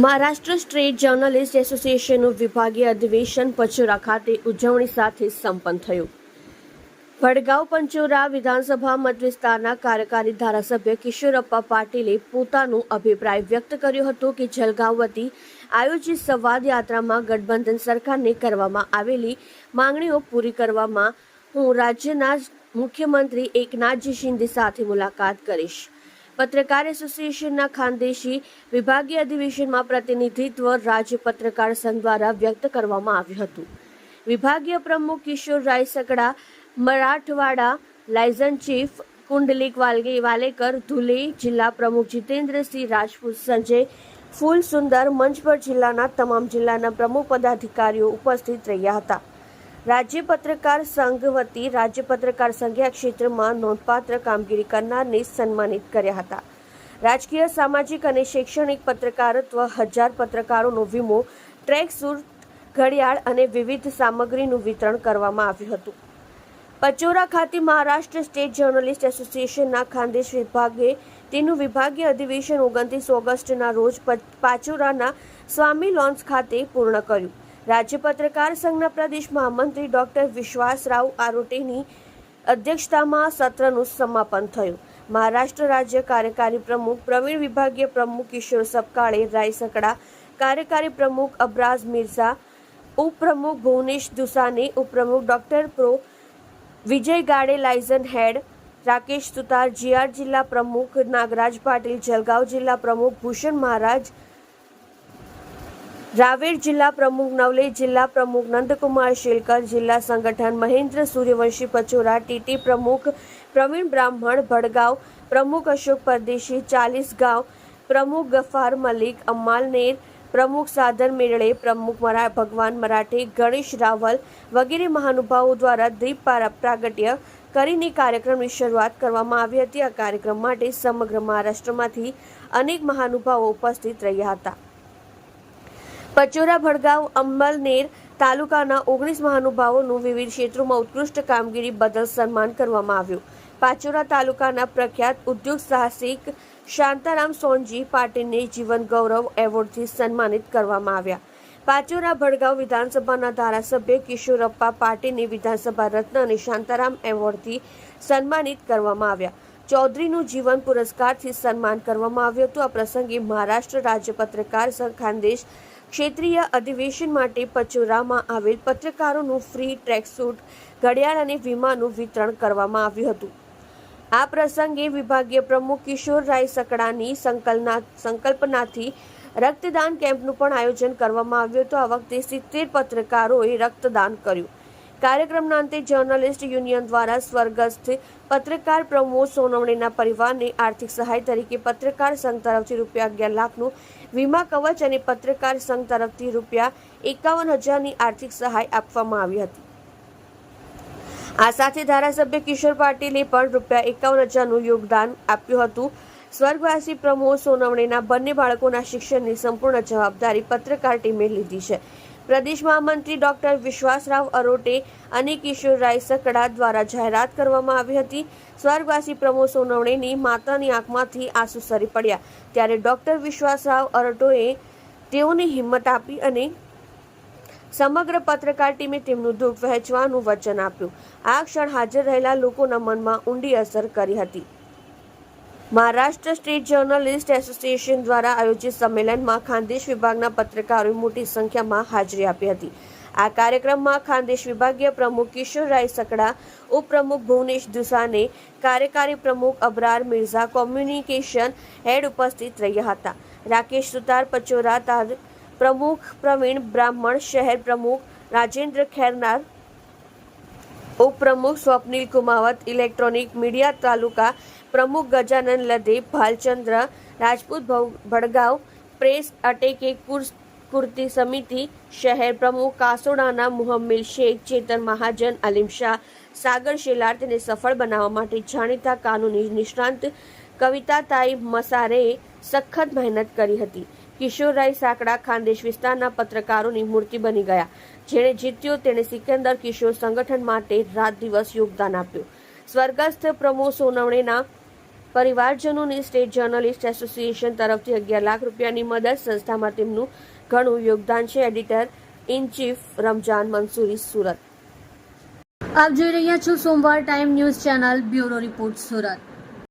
Maharashtra street journalist એસોસિએશનનું વિભાગીય અધિવેશન પચોરા ખાતે ઉજવણી સાથે સંપન્ન થયું. વડગાંવ પંચોરા વિધાનસભા મતવિસ્તારના કાર્યકારી ધારાસભ્ય કિશોરપ્પા પાટીલે પોતાનો અભિપ્રાય વ્યક્ત કર્યો હતો કે જલગાંવ વતી આયોજિત સંવાદ યાત્રામાં ગઠબંધન સરકારને કરવામાં આવેલી માંગણીઓ પૂરી કરવામાં હું રાજ્યના મુખ્યમંત્રી એકનાથજી શિંદે સાથે મુલાકાત કરીશ. પત્રકાર એસોસિએશનના ખાનદેશી વિભાગીય અધિવેશનમાં પ્રતિનિધિત્વ રાજ્ય પત્રકાર સંઘ દ્વારા વ્યક્ત કરવામાં આવ્યું હતું. વિભાગીય પ્રમુખ કિશોર રાય સકડા મરાઠવાડા લાયઝન ચીફ કુંડલિક વાલગે વાલેકર, ધુલે જિલ્લા પ્રમુખ જીતેન્દ્રસિંહ રાજપૂત, સંજય ફૂલ સુંદર મંચ પર જિલ્લાના તમામ જિલ્લાના પ્રમુખ પદાધિકારીઓ ઉપસ્થિત રહ્યા હતા. રાજ્ય પત્રકાર સંઘ વતી રાજ્ય પત્રકાર સંઘે આ ક્ષેત્રમાં નોંધપાત્ર કામગીરી કરનારને સન્માનિત કર્યા હતા. રાજકીય, સામાજિક અને શૈક્ષણિક પત્રકારત્વ હજાર પત્રકારોનો વીમો, ટ્રેક સૂટ, ઘડિયાળ અને વિવિધ સામગ્રીનું વિતરણ કરવામાં આવ્યું હતું. પચોરા ખાતે મહારાષ્ટ્ર સ્ટેટ જર્નલિસ્ટ એસોસિએશનના ખાનદેશ વિભાગે તેનું વિભાગીય અધિવેશન ઓગણત્રીસ ઓગસ્ટના રોજ પાચોરાના સ્વામી લોન્સ ખાતે પૂર્ણ કર્યું. રાજ્ય પત્રકાર સંઘના પ્રદેશ મહામંત્રી ડોક્ટર વિશ્વાસરાવ આરોટેની અધ્યક્ષતામાં સત્રનું સમાપન થયું. મહારાષ્ટ્ર રાજ્ય કાર્યકારી પ્રમુખ, પ્રવીણ વિભાગીય પ્રમુખ કિશોર સપકાળે રાયસકડા કાર્યકારી પ્રમુખ અબરાઝ મિર્ઝા, ઉપપ્રમુખ ભુવનેશ દુસાને, ઉપપ્રમુખ doctor pro. Vijay Gade, liaison head, Rakesh Sutar, GR જિલ્લા પ્રમુખ નાગરાજ પાટીલ, જલગાંવ જિલ્લા પ્રમુખ ભૂષણ મહારાજ રાવેર જિલ્લા પ્રમુખ નવલે જિલ્લા પ્રમુખ નંદકુમાર શેલકર, જિલ્લા સંગઠન મહેન્દ્ર સૂર્યવંશી પચોરા ટીટી પ્રમુખ પ્રવીણ બ્રાહ્મણ ભડગાંવ, પ્રમુખ અશોક પરદેશી, ચાલીસ ગાંવ, પ્રમુખ ગફાર મલિક અમ્માલનેર પ્રમુખ સાધન મેળે, પ્રમુખ મરા, ભગવાન મરાઠે, ગણેશ રાવલ વગેરે મહાનુભાવો દ્વારા દ્વીપ પારા, પ્રાગટ્ય કરીને કાર્યક્રમની શરૂઆત કરવામાં આવી હતી. આ કાર્યક્રમ માટે સમગ્ર મહારાષ્ટ્રમાંથી અનેક મહાનુભાવો ઉપસ્થિત રહ્યા હતા. પચોરા ભડગાંવ અંબલનેર તાલુકાના ઓગણીસ મહાનુભાવોનું વિવિધ ક્ષેત્રોમાં ઉત્કૃષ્ટ કામગીરી બદલ સન્માન કરવામાં આવ્યું. પાચોરા તાલુકાના પ્રખ્યાત ઉદ્યોગ સાહસિક શાંતારામ સોનજી પાટીલને જીવન ગૌરવ એવોર્ડથી સન્માનિત કરવામાં આવ્યા. પાચોરા ભડગાંવ વિધાનસભાના ધારાસભ્ય કિશોરપ્પા પાટીલને વિધાનસભા રત્ન અને શાંતારામ એવોર્ડથી સન્માનિત કરવામાં આવ્યા. ચૌધરીનું જીવન પુરસ્કારથી સન્માન કરવામાં આવ્યું હતું. આ પ્રસંગે મહારાષ્ટ્ર રાજ્ય પત્રકાર સંઘ ખાનદેશ ક્ષેત્રીય અધિવેશન માટે પચોરામાં આવેલ પત્રકારોનું ફ્રી ટ્રેકસૂટ ઘડિયાળ અને વીમાનું વિતરણ કરવામાં આવ્યું હતું. આ પ્રસંગે વિભાગીય પ્રમુખ કિશોર રાય સકડાની સંકલના, સંકલ્પનાથી રક્તદાન કેમ્પનું પણ આયોજન કરવામાં આવ્યું હતું. આ વખતે સિત્તેર પત્રકારોએ રક્તદાન કર્યું. કાર્યક્રમના અંતે જર્નલિસ્ટ યુનિયન દ્વારા સ્વર્ગસ્થ પત્રકાર પ્રમોદ સોનવણીના પરિવારને આર્થિક સહાય તરીકે પત્રકાર સંઘ તરફથી રૂપિયા અગિયાર લાખનું વીમા કવચ અને પત્રકાર સંઘ તરફથી રૂપિયા એકાવન હજારની આર્થિક સહાય આપવામાં આવી હતી. આ સાથે ધારાસભ્ય કિશોર પાટીલે પણ રૂપિયા એકાવન હજારનું યોગદાન આપ્યું હતું. સ્વર્ગવાસી પ્રમોદ સોનવણીના બંને બાળકોના શિક્ષણની સંપૂર્ણ જવાબદારી પત્રકાર ટીમે લીધી છે. પ્રદેશ મહામંત્રી ડોક્ટર વિશ્વાસરાવ અરોટે અને કિશોર રાય સકડા દ્વારા જાહેરાત કરવામાં આવી હતી. સ્વર્ગવાસી પ્રમોદ સોનવણેની માતાની આંખમાંથી આંસુ સરી પડ્યા. ત્યારે ડોક્ટર વિશ્વાસરાવ અરોટોએ તેઓને હિંમત આપી અને સમગ્ર પત્રકાર ટીમે તેમનું દુઃખ વહેંચવાનું વચન આપ્યું. આ ક્ષણ હાજર રહેલા લોકોના મનમાં ઊંડી અસર કરી હતી. મહારાષ્ટ્ર સ્ટેટ જર્નલિસ્ટ એસોસિએશન દ્વારા આયોજિત સંમેલનમાં ખાનદેશ વિભાગના પત્રકારોએ મોટી સંખ્યામાં હાજરી આપી હતી. આ કાર્યક્રમમાં ખાનદેશ વિભાગીય પ્રમુખ કિશોર રાય સકડા, ઉપપ્રમુખ ભુવનેશ દુસાને, કાર્યકારી પ્રમુખ અબરાર મિર્ઝા, કોમ્યુનિકેશન હેડ ઉપસ્થિત રહ્યા હતા. રાકેશ સુતાર, પચોરા તાર, પ્રમુખ પ્રવીણ બ્રાહ્મણ, શહેર પ્રમુખ રાજેન્દ્ર ખેરનાર, ઉપપ્રમુખ સ્વપ્નિલ કુમાવત, ઇલેક્ટ્રોનિક મીડિયા તાલુકા પ્રમુખ ગજાનન લદે ભાલચંદ્ર, રાજપૂત ભડગાંવ, પ્રેસ અટેકે કુર્તી સમિતિ, શહેર પ્રમુખ, કાસોડાના મુહમ્મિલ શેખ, ચેતન મહાજન, અલીમ શાહ, સાગર શેલાર તેને સફળ બનાવવા માટે જાણીતા કાનૂની નિષ્ણાંત કવિતાતાઈ મસારેએ સખત મહેનત કરી હતી. કિશોરરાય સાંકડા ખાનદેશ વિસ્તારના પત્રકારોની મૂર્તિ બની ગયા, જેણે જીત્યો તેણે સિકંદર કિશોર સંગઠન માટે રાત દિવસ યોગદાન આપ્યું. સ્વર્ગસ્થ પ્રમોદ સોનવણેના પરિવારજનોની સ્ટેટ જર્નલિસ્ટ એસોસિએશન તરફથી અગિયાર લાખ રૂપિયાની મદદ સંસ્થામાં તેમનું ઘણું યોગદાન છે. Editor in chief Ramjan Mansuri Surat. આપ જોઈ રહ્યા છો Somvar time news channel, bureau report Surat.